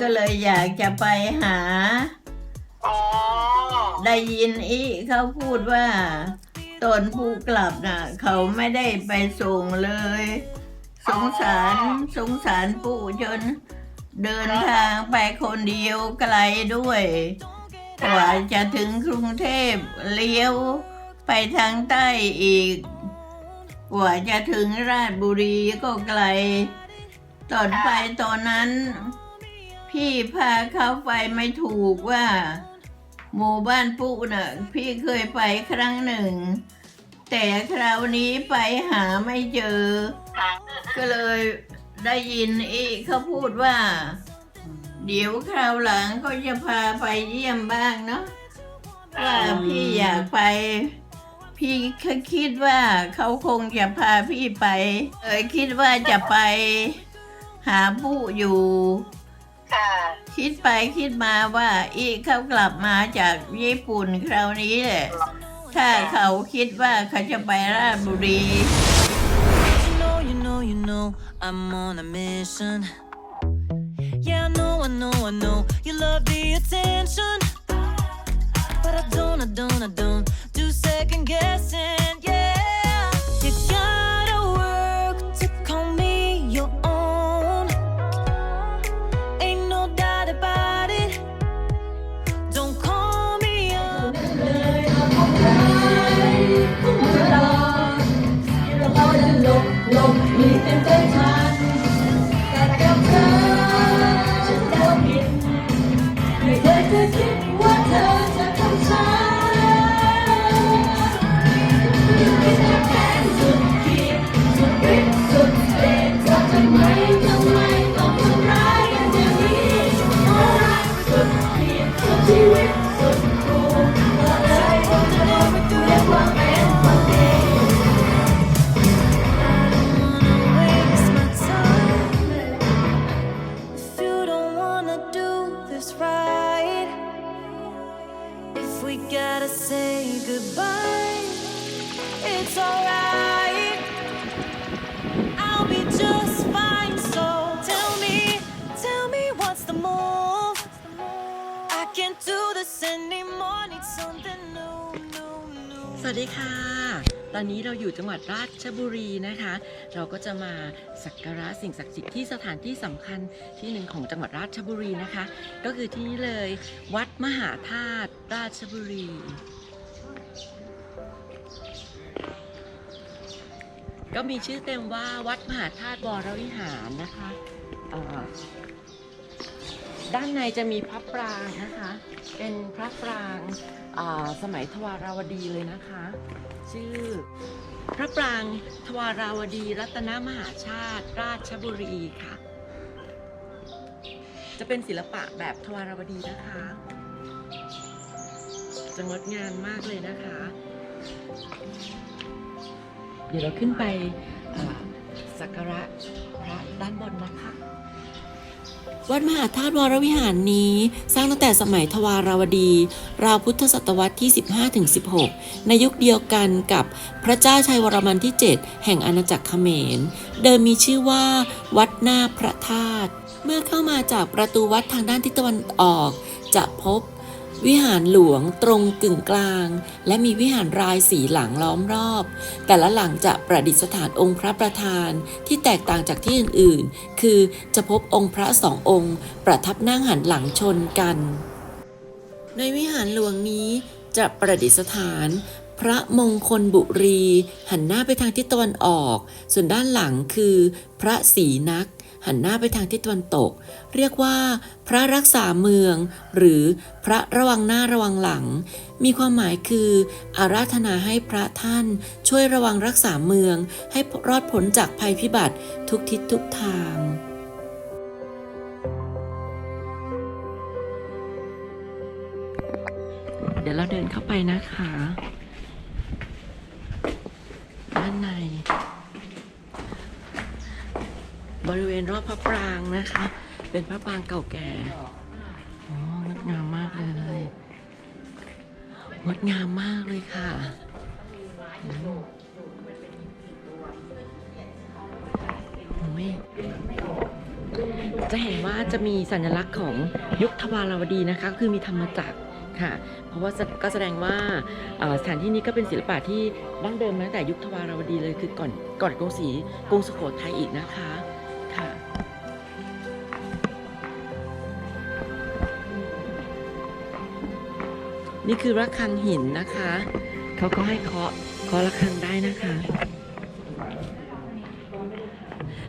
ก็เลยอยากจะไปหา อ๋อ ได้ยินอีเขาพูดว่า ตนผู้กลับน่ะ เขาไม่ได้ไปส่งเลย สงสารสงสารปู่จน เดินทางไปคนเดียวไกลด้วยกว่าจะถึงกรุงเทพเลี้ยวไปทางใต้อีก กว่าจะถึงราชบุรีก็ไกล ตอนไปตอนนั้น พี่พาเขาไปไม่ถูกว่า หมู่บ้านปุ๊น่ะพี่เคยไปครั้งหนึ่ง แต่คราวนี้ไปหาไม่เจอ ก็เลยได้ยินอีเขาพูดว่า เดี๋ยวคราวหลังก็จะพาไปเยี่ยมบ้างเนาะว่าพี่อยากไป พี่ก็คิดว่าเขาคงจะพาพี่ไปเออคิดว่าจะไปหาผู้อยู่ ค่ะคิดไปคิดมาว่าอีเขากลับมาจากญี่ปุ่นคราวนี้แหละถ้าเขาคิดว่าเขาจะไปราชบุรี You know, you know, you know, I'm on a mission. Yeah, I know, I know, I know, you love the attention. But I don't, I don't, I don't do second guessing. สวัสดีค่ะ ตอนนี้เราอยู่จังหวัดราชบุรีนะคะ เราก็จะมาสักการะสิ่งศักดิ์สิทธิ์ที่สถานที่สำคัญที่หนึ่งของจังหวัดราชบุรีนะคะ ก็คือที่นี่เลยวัดมหาธาตุราชบุรี ก็มีชื่อเต็มว่าวัดมหาธาตุวรวิหารนะคะ ด้านในจะมีพระปรางนะคะ เป็นพระปรางสมัยทวาราวดีเลยนะคะ ชื่อ พระปรางทวาราวดีรัตนมหาชาติ ราชบุรีค่ะ จะเป็นศิลปะแบบทวาราวดีนะคะ จะงดงามมากเลยนะคะ เดี๋ยวเราขึ้นไปสักการะพระด้านบนนะคะ วัดมหาธาตุวรวิหารนี้สร้างตั้งแต่สมัยทวาราวดี ราวพุทธศตวรรษที่ 15-16 ในยุคเดียวกันกับพระเจ้าชัยวรมันที่ 7 แห่งอาณาจักรเขมร เดิมมีชื่อว่า วัดหน้าพระธาตุ เมื่อเข้ามาจากประตูวัดทางด้านทิศตะวันออก จะพบ วิหารหลวงตรงกึ่งกลาง และมีวิหารรายสีหลังล้อมรอบ แต่ละหลังจะประดิษฐานองค์พระประธานที่แตกต่างจากที่อื่นๆ คือจะพบองค์พระสององค์ ประทับนั่งหันหลังชนกัน ในวิหารหลวงนี้จะประดิษฐานพระมงคลบุรี หันหน้าไปทางทิศตะวันออก ส่วนด้านหลังคือ พระศรีนัก หันหน้าไปทางทิศตะวันตก เรียกว่า พระรักษาเมือง หรือพระระวังหน้าระวังหลัง มีความหมายคือ อาราธนาให้พระท่าน ช่วยระวังรักษาเมือง ให้รอดพ้นจากภัยพิบัติทุกทิศทุกทางเดี๋ยวเราเดินเข้าไปนะคะ ด้านใน บริเวณรอบพระปรางนะคะ เป็นพระปรางเก่าแก่โอ้งดงามมากเลยงดงามมากเลยค่ะโอ้ยจะเห็นว่าจะมีสัญลักษณ์ของยุคทวารวดีนะคะ คือมีธรรมจักรค่ะ เพราะว่าก็แสดงว่าสถานที่นี้ก็เป็นศิลปะที่ดั้งเดิมมาตั้งแต่ยุคทวารวดีเลยคือก่อนก่อนกรุงศรีกรุงสุโขทัยอีกนะคะ นี่คือระฆังหินนะคะเขาก็ให้เคาะเคาะระฆังได้นะคะ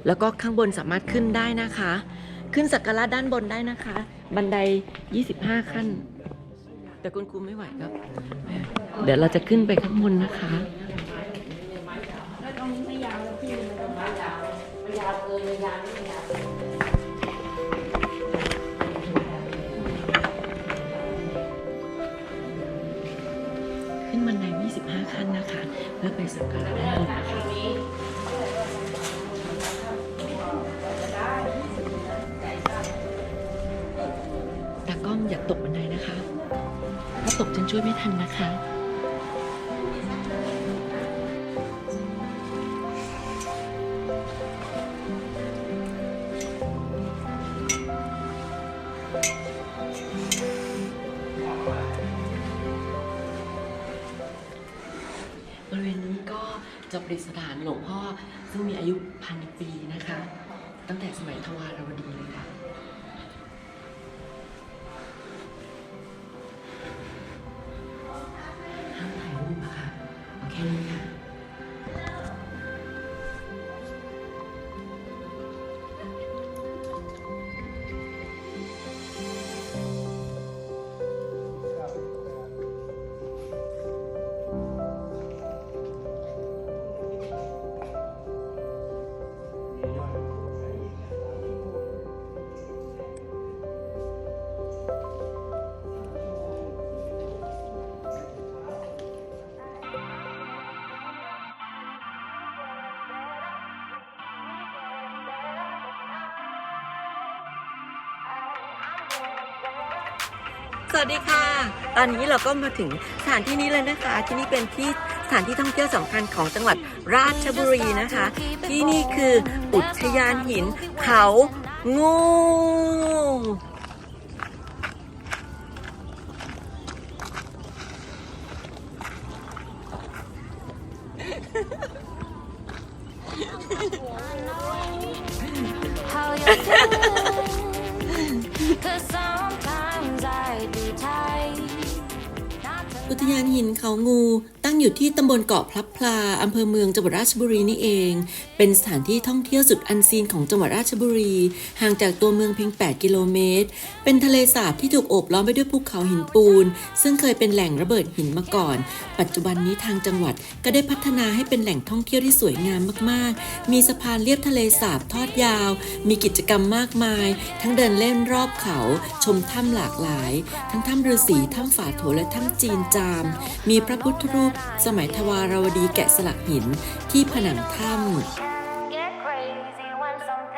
แล้วก็ข้างบนสามารถขึ้นได้นะคะ ขึ้นสักการะด้านบนได้นะคะ บันได 25 ขั้น แต่คุณครูไม่ไหวครับ เดี๋ยวเราจะขึ้นไปข้างบนนะคะ ขึ้นบันได25 ขั้นนะคะ เพื่อไปสักการะด้านบนนะคะตากล้องอย่าตกบันไดนะคะ ถ้าตกฉันช่วยไม่ทันนะคะ ประดิษฐานหลวงพ่อ ซึ่งมีอายุพันปีนะคะ ตั้งแต่สมัยทวารวดีเลยค่ะ สวัสดีค่ะ ตอนนี้เราก็มาถึงสถานที่นี้เลยนะคะ ที่นี่เป็นที่สถานที่ท่องเที่ยวสำคัญของจังหวัดราชบุรีนะคะ ที่นี่คืออุทยานหินเขางู Cause I'm ยานหินเขางู ตั้งอยู่ที่ตำบลเกาะพลับพลาอำเภอเมืองจังหวัดราชบุรีนี่เอง เป็นสถานที่ท่องเที่ยวสุดอันซีนของจังหวัดราชบุรี ห่างจากตัวเมืองเพียง 8 กิโลเมตร เป็นทะเลสาบที่ถูกโอบล้อมไปด้วยภูเขาหินปูน ซึ่งเคยเป็นแหล่งระเบิดหินมาก่อน ปัจจุบันนี้ทางจังหวัดก็ได้พัฒนาให้เป็นแหล่งท่องเที่ยวที่สวยงามมากๆ มีสะพานเลียบทะเลสาบทอดยาว มีกิจกรรมมากมาย ทั้งเดินเล่นรอบเขา ชมถ้ำหลากหลาย ทั้งถ้ำฤาษีถ้ำฝาโถและถ้ำจีนจาม มีพระพุทธรูปสมัยทวารวดีแกะสลักหินที่ผนังถ้ำ get crazy when some